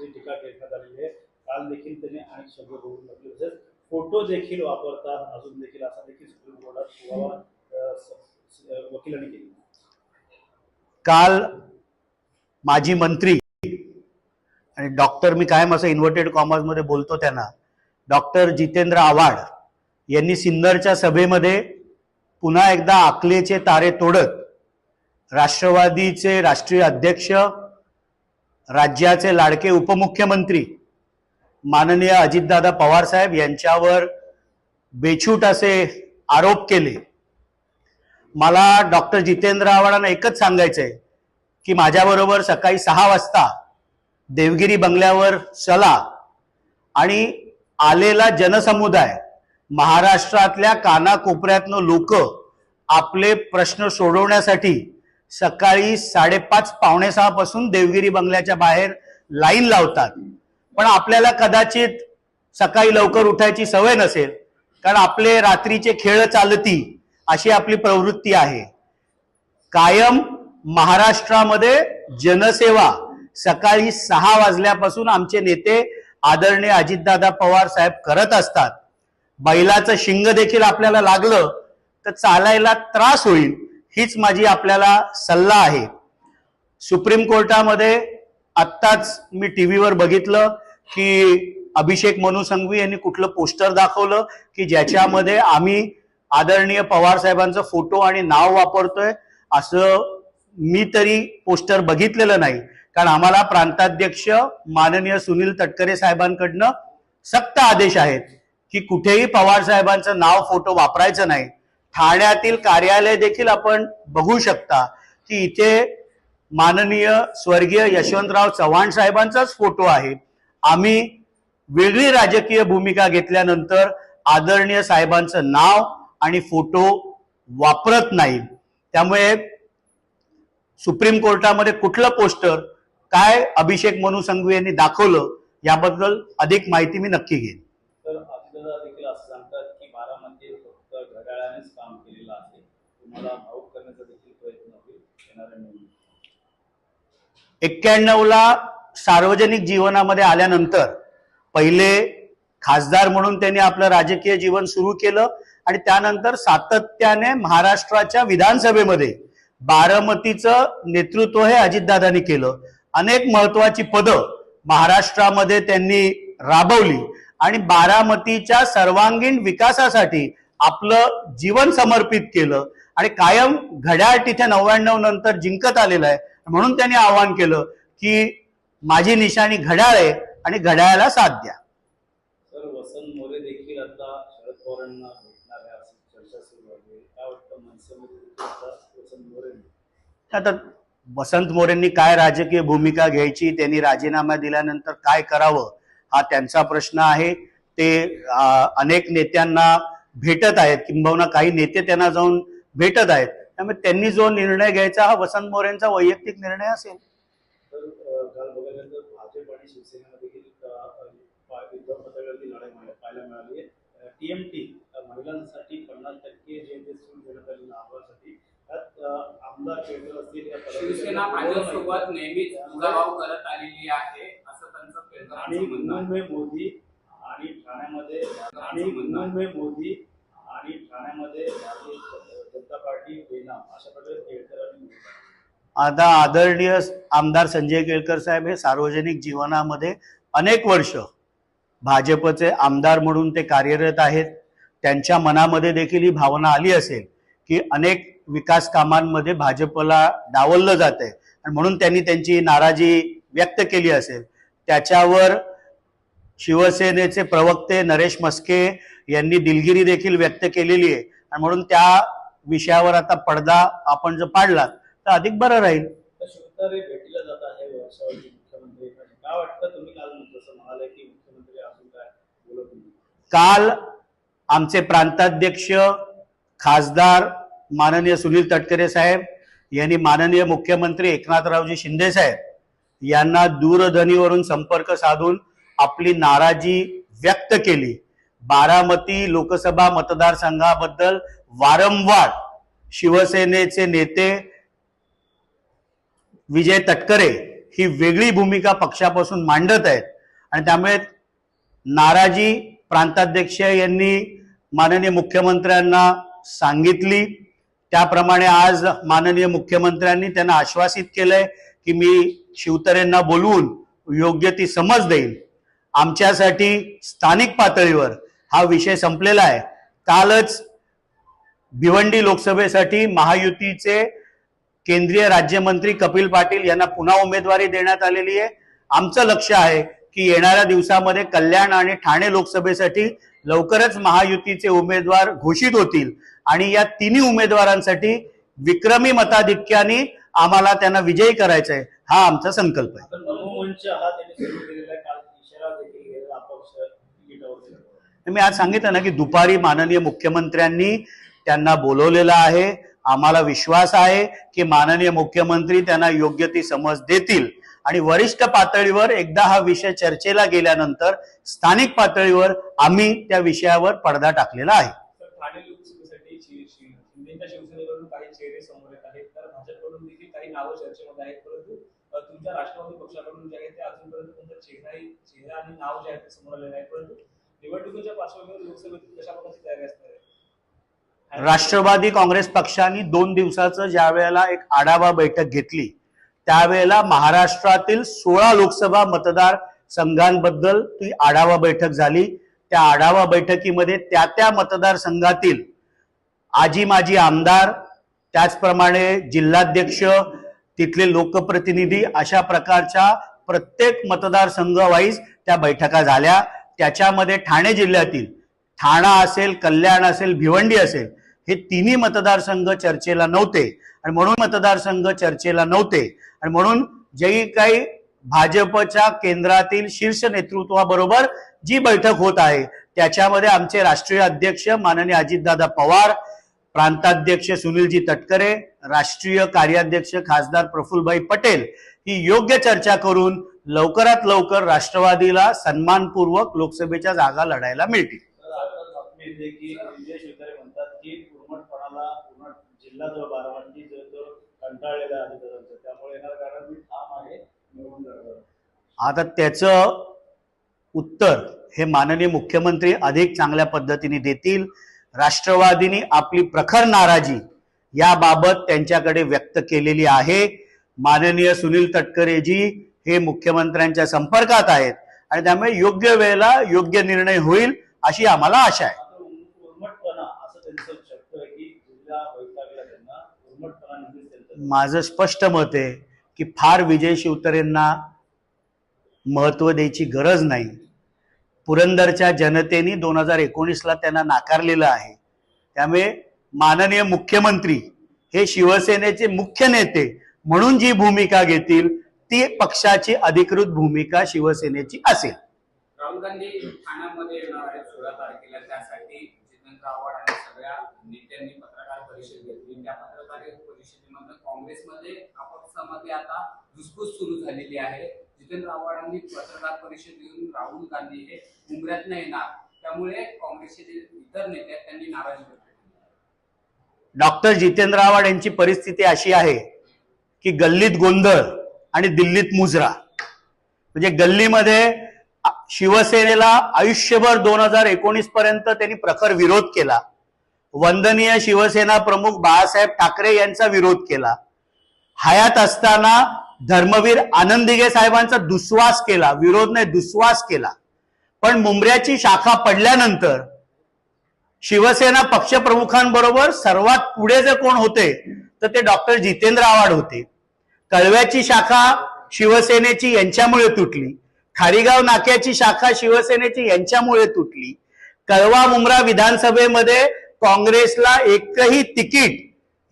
त्यांची टीका करण्यात आलेली आहे काल देखील त्यांनी अनेक शब्द बोलून टाकले तसेच फोटो देखील वापरतात अजून देखील असा देखील सुप्रीम कोर्टात पुरावा वकिलांनी केली काल माजी मंत्री आणि डॉक्टर मी कायम असं इन्व्हर्टेड कॉमर्समध्ये बोलतो त्यांना डॉक्टर जितेंद्र आव्हाड यांनी सिन्नरच्या सभेमध्ये पुन्हा एकदा आकलेचे तारे तोडत राष्ट्रवादीचे राष्ट्रीय अध्यक्ष राज्याचे लाडके उपमुख्यमंत्री माननीय अजितदादा पवार साहेब यांच्यावर बेछूट असे आरोप केले. मला डॉक्टर जितेंद्र आव्हाडांना एकच सांगायचंय की माझ्याबरोबर सकाळी सहा वाजता देवगिरी बंगल्यावर चला आणि आलेला जनसमुदाय महाराष्ट्रातल्या कानाकोपऱ्यातनं लोक आपले प्रश्न सोडवण्यासाठी सकाळी साडेपाच पावणे सहा पासून देवगिरी बंगल्याच्या बाहेर लाईन लावतात. पण आपल्याला कदाचित सकाळी लवकर उठायची सवय नसेल कारण आपले रात्रीचे खेळ चालती अशी आपली प्रवृत्ती आहे. कायम महाराष्ट्रामध्ये जनसेवा. सकाळी सहा वाजल्यापासून आमचे नेते आदरणीय अजितदादा पवार साहेब करत असतात. बैलाचं शिंग देखील आपल्याला लागलं तर चालायला त्रास होईल. हीच माझी आपल्याला सल्ला आहे. सुप्रीम कोर्टामध्ये आत्ताच मी टी व्हीवर बघितलं की अभिषेक मनु संघवी यांनी कुठलं पोस्टर दाखवलं की ज्याच्यामध्ये आम्ही आदरणीय पवार साहेबांचा फोटो आणि नाव वापरतोय असं मी तरी पोस्टर बघितलेलं नाही. कारण आम्हाला प्रांताध्यक्ष माननीय सुनील तटकरे साहेबांकडनं सक्त आदेश आहेत की कुठेही पवार साहेबांचं नाव फोटो वापरायचं नाही. ठाण्यातील कार्यालय देखील आपण बघू शकता की इथे माननीय स्वर्गीय यशवंतराव चव्हाण साहेबांचाच फोटो आहे. आम्ही वेगळी राजकीय भूमिका घेतल्यानंतर आदरणीय साहेबांचं नाव आणि फोटो वापरत नाही. त्यामुळे सुप्रीम कोर्टामध्ये कुठलं पोस्टर काय अभिषेक मनु संघवी यांनी दाखवलं याबद्दल अधिक माहिती मी नक्की घेईन तर अजितदादा देखील असं सांगतात की बारामध्ये फक्त घड्याळानेच काम केलेलं आहे तुम्हाला आउट करण्याचा देखील प्रयत्न होईल येणाऱ्या निवडणुकीत एक्क्याण्णव ला सार्वजनिक जीवनामध्ये आल्यानंतर पहिले खासदार म्हणून त्यांनी आपलं राजकीय जीवन सुरू केलं आणि त्यानंतर सातत्याने महाराष्ट्राच्या विधानसभेमध्ये बारामतीचं नेतृत्व हे अजितदादांनी केलं. अनेक महत्वाची पदं महाराष्ट्रामध्ये त्यांनी राबवली आणि बारामतीच्या सर्वांगीण विकासासाठी आपलं जीवन समर्पित केलं. आणि कायम घड्याळ तिथे नव्याण्णव नंतर जिंकत आलेलं आहे. म्हणून त्यांनी आवाहन केलं की माझी निशाणी घड्याळ आहे आणि घड्याळाला साथ द्या. तर वसंत मोरे देखील आता वसंत मोरेंनी? काय राजकीय भूमिका घ्यायची त्यांनी राजीनामा दिल्यानंतर काय करावं हा त्यांचा प्रश्न आहे. ते अनेक नेत्यांना भेटत आहेत. किंबहुना काही नेते त्यांना जाऊन भेटत आहेत. त्यामुळे त्यांनी जो निर्णय घ्यायचा हा वसंत मोरेंचा वैयक्तिक निर्णय असेल. टीएमटी महिलांसाठी पन्नास टक्के जे ते सूट देण्यात आली नावासाठी त्यात अ, आमदार केळकर असतील या शिवसेना भाजपसोबत नेहमीच दुजाभाव करत आलेली आहे असं त्यांचं आणि. मुंबई मोदी आणि ठाण्यामध्ये आणि मुंबई मोदी आणि ठाण्यामध्ये जनता पार्टी अशा प्रकारे आता आदरणीय आमदार संजय केळकर साहेब हे सार्वजनिक जीवनामध्ये अनेक वर्ष भाजपचे आमदार म्हणून ते कार्यरत आहेत. त्यांच्या मनामध्ये देखील ही भावना आली असेल की अनेक विकास कामांमध्ये भाजपला डावललं जात आहे आणि म्हणून त्यांनी त्यांची नाराजी व्यक्त केली असेल. त्याच्यावर शिवसेनेचे प्रवक्ते नरेश मस्के यांनी दिलगिरी देखील व्यक्त केलेली आहे. आणि म्हणून त्या विषयावर आता पडदा आपण जर पाडला तर अधिक बरं राहील. नाही? काल आमचे प्रांताध्यक्ष खासदार माननीय सुनील तटकरे साहेब यांनी माननीय मुख्यमंत्री एकनाथरावजी शिंदे साहेब यांना दूरध्वनीवरून संपर्क साधून आपली नाराजी व्यक्त केली. बारामती लोकसभा मतदारसंघाबद्दल वारंवार शिवसेनेचे नेते विजय तटकरे ही वेगळी भूमिका पक्षापासून मांडत आहेत. आणि त्यामुळे नाराजी प्रांताध्यक्ष यांनी माननीय मुख्यमंत्र्यांना सांगितली. त्याप्रमाणे आज माननीय मुख्यमंत्र्यांनी त्यांना आश्वासित केलंय की मी शिवतरेंना बोलवून योग्य ती समज देईल आमच्यासाठी स्थानिक पातळीवर हा विषय संपलेला आहे. कालच भिवंडी लोकसभेसाठी महायुतीचे केंद्रीय राज्यमंत्री कपिल पाटील यांना पुन्हा उमेदवारी देण्यात आलेली आहे. आमचं लक्ष आहे की येणाऱ्या दिवसामध्ये कल्याण आणि ठाणे लोकसभेसाठी लवकरच महायुतीचे उमेदवार घोषित होतील. आणि या तिन्ही उमेदवारांसाठी विक्रमी मताधिक्याने आम्हाला त्यांना विजयी करायचा आहे. हा आमचा संकल्प आहे. मी आज सांगितलं ना की दुपारी माननीय मुख्यमंत्र्यांनी त्यांना बोलवलेलं आहे. आम्हाला विश्वास आहे की माननीय मुख्यमंत्री त्यांना योग्य ती समज देतील. आणि वरिष्ठ पातळीवर एकदा हा विषय चर्चेला गेल्यानंतर स्थानिक पातळीवर आम्ही त्या विषयावर पडदा टाकलेला आहे. तुमच्या राष्ट्रवादी पक्षाकडून जे आहे ते अजूनपर्यंत तुमचा चेहरा आणि नाव जे आहे ते समोर आलेलं आहे परंतु निवडणुकीच्या पार्श्वभूमीवर लोकसभेत कशा प्रकारची तयारी असणार आहे? राष्ट्रवादी काँग्रेस पक्षाने दोन दिवसाचं ज्या वेळेला एक आढावा बैठक घेतली त्यावेळेला महाराष्ट्रातील सोळा लोकसभा मतदार संघांबद्दल ती आढावा बैठक झाली. त्या आढावा बैठकीमध्ये त्या त्या मतदारसंघातील आजी माजी आमदार त्याचप्रमाणे जिल्हाध्यक्ष तिथले लोकप्रतिनिधी अशा प्रकारच्या प्रत्येक मतदारसंघ वाईज त्या बैठका झाल्या. त्याच्यामध्ये ठाणे जिल्ह्यातील ठाणा असेल कल्याण असेल भिवंडी असेल हे तिन्ही मतदारसंघ चर्चेला नव्हते. आणि म्हणून मतदारसंघ चर्चेला नव्हते. आणि म्हणून जे काही भाजपच्या केंद्रातील शीर्ष नेतृत्वाबरोबर जी बैठक होत आहे त्याच्यामध्ये आमचे राष्ट्रीय अध्यक्ष माननीय अजितदादा पवार प्रांताध्यक्ष सुनीलजी तटकरे राष्ट्रीय कार्याध्यक्ष खासदार प्रफुल्लभाई पटेल ही योग्य चर्चा करून लवकरात लवकर राष्ट्रवादीला सन्मानपूर्वक लोकसभेच्या जागा लढायला मिळतील. आता त्याचं उत्तर हे माननीय मुख्यमंत्री अधिक चांगल्या पद्धतीने देतील. राष्ट्रवादीने आपली प्रखर नाराजी याबाबत त्यांच्याकडे व्यक्त केलेली आहे. माननीय सुनील तटकरेजी हे मुख्यमंत्र्यांच्या संपर्कात आहेत. आणि त्यामुळे योग्य वेळेला योग्य निर्णय होईल अशी आम्हाला आशा आहे. माझं स्पष्ट मत आहे की फार विजय शिवतरेंना महत्त्व द्यायची गरज नाही. पुरंदरच्या जनतेने दोन हजार एकोणीसला त्यांना नाकारलेलं आहे. त्यामुळे माननीय मुख्यमंत्री हे शिवसेनेचे मुख्य नेते म्हणून जी भूमिका घेतील ती पक्षाची अधिकृत भूमिका शिवसेनेची असेल. राहुल गांधी ठाण्यामध्ये येणार आहेत सोळा तारखेला. त्यासाठी जितेंद्र आव्हाड आणि सगळ्या नेत्यांनी पत्रकार परिषद घेतली. त्या पत्रकार परिषदेमध्ये काँग्रेसमध्ये आता सुरू झालेली आहे. जितेंद्र आव्हाडांनी पत्रकार परिषद घेऊन राहुल गांधी हे येणार. त्यामुळे काँग्रेसचे जे इतर नेते आहेत त्यांनी नाराजी व्यक्त केली डॉक्टर जितेंद्र आव्हाड यांची परिस्थिती अशी आहे की गल्लीत गोंधळ आणि दिल्लीत मुजरा. म्हणजे गल्लीमध्ये शिवसेनेला आयुष्यभर दोन हजार एकोणीस पर्यंत त्यांनी प्रखर विरोध केला. वंदनीय शिवसेना प्रमुख बाळासाहेब ठाकरे यांचा विरोध केला. हयात असताना धर्मवीर आनंदिगे साहेबांचा दुस्वास केला विरोध नाही दुस्वास केला. पण मुंबऱ्याची शाखा पडल्यानंतर शिवसेना पक्षप्रमुखांबरोबर सर्वात पुढे जे कोण होते तर ते डॉक्टर जितेंद्र आव्हाड होते. कळव्याची शाखा शिवसेनेची यांच्यामुळे तुटली. खारीगाव नाक्याची शाखा शिवसेनेची यांच्यामुळे तुटली. कळवा मुंब्रा विधानसभेमध्ये काँग्रेसला एकही तिकीट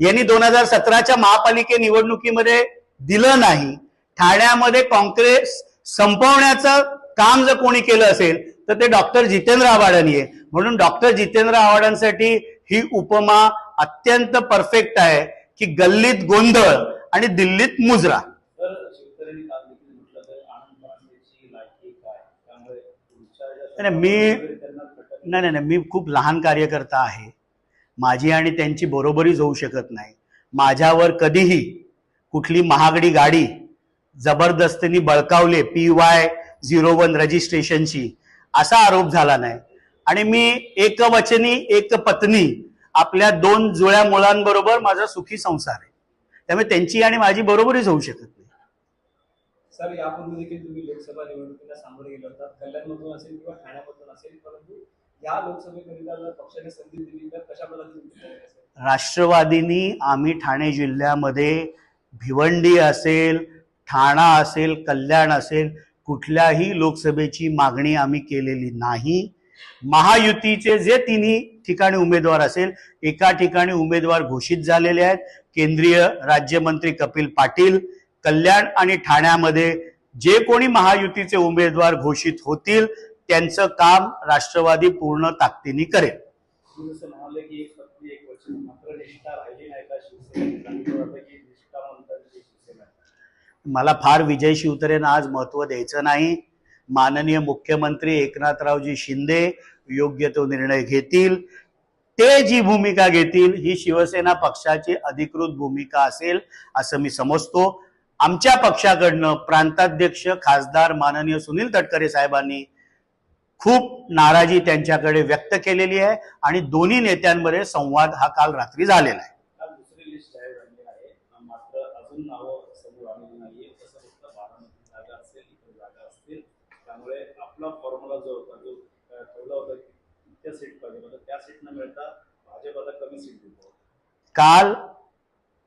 यांनी दोन हजार सतराच्या महापालिके निवडणुकीमध्ये दिलं नाही. ठाण्यामध्ये काँग्रेस संपवण्याचं काम जर कोणी केलं असेल तर ते डॉक्टर जितेंद्र आव्हाडांनी आहे. म्हणून डॉक्टर जितेंद्र आव्हाडांसाठी ही उपमा अत्यंत परफेक्ट आहे की गल्लीत गोंधळ आणि दिल्लीत मुजरा. नाही, मी- नाही नाही नाही मी खूप लहान कार्यकर्ता आहे. माझी आणि त्यांची बरोबरीच होऊ शकत नाही. माझ्यावर कधीही कुठली महागडी गाडी जबरदस्तीने बळकावले पी वाय झिरो वन रजिस्ट्रेशनची असा आरोप झाला नाही. आणि मी एकवचनी एक पत्नी आपल्या दोन जुळ्या मुलांबरोबर माझा सुखी संसार आहे. त्यामुळे त्यांची आणि माझी बरोबरीच होऊ शकत नाही. सर यापूर्वी देखील तुम्ही लोकसभा निवडणुकीला सामोरे गेले होतात. कल्याणमधून असेल किंवा ठाण्यामधून असेल परंतु या लोकसभेकरिता जर पक्षाने संधी दिली तर कशा राष्ट्रवादीनी आम्ही ठाणे जिल्ह्यामध्ये भिवंडी असेल ठाणा असेल कल्याण असेल कुठल्याही लोकसभेची मागणी आम्ही केलेली नाही. महायुतीचे जे तिन्ही ठिकाणी उमेदवार असेल एका ठिकाणी उमेदवार घोषित झालेले आहेत. केंद्रीय राज्यमंत्री कपिल पाटील कल्याण आणि ठाण्यामध्ये जे कोणी महायुतीचे उमेदवार घोषित होतील त्यांचं काम राष्ट्रवादी पूर्ण ताकदीने करेल. मला फार विजय शिवतरेंना आज महत्त्व द्यायचं नाही. माननीय मुख्यमंत्री एकनाथरावजी शिंदे योग्य तो निर्णय घेतील. ते जी भूमिका घेतील ही शिवसेना पक्षाची अधिकृत भूमिका असेल असं मी समजतो. आमच्या पक्षाकडनं प्रांताध्यक्ष खासदार माननीय सुनील तटकरे साहेबांनी खूप नाराजी त्यांच्याकडे व्यक्त केलेली आहे आणि दोन्ही नेत्यांमध्ये संवाद हा काल रात्री झालेला आहे काल दुसरी लिस्ट जाहीर झाली आहे मात्र अजून नावं समोर आलेली नाहीये तसं फक्त बारामती जागा असेल इतर जागा असतील त्यामुळे आपला फॉर्म्युला जो होता जो अं, ठेवला होता की इतक्या सीट पाहिजे मात्र त्या सीट न मिळता भाजप आता कमी सीट देतो काल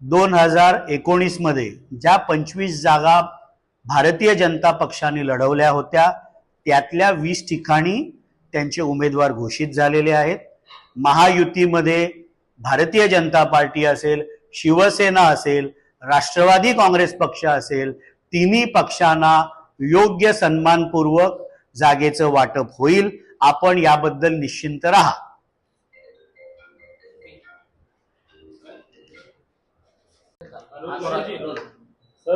दोन हजार एकोणीसमध्ये ज्या पंचवीस जागा भारतीय जनता पक्षाने लढवल्या होत्या त्यातल्या वीस ठिकाणी त्यांचे उमेदवार घोषित झालेले आहेत. महायुतीमध्ये भारतीय जनता पार्टी असेल शिवसेना असेल राष्ट्रवादी काँग्रेस पक्ष असेल तिन्ही पक्षांना योग्य सन्मानपूर्वक जागेचं वाटप होईल. आपण याबद्दल निश्चिंत राहा. 啊国的。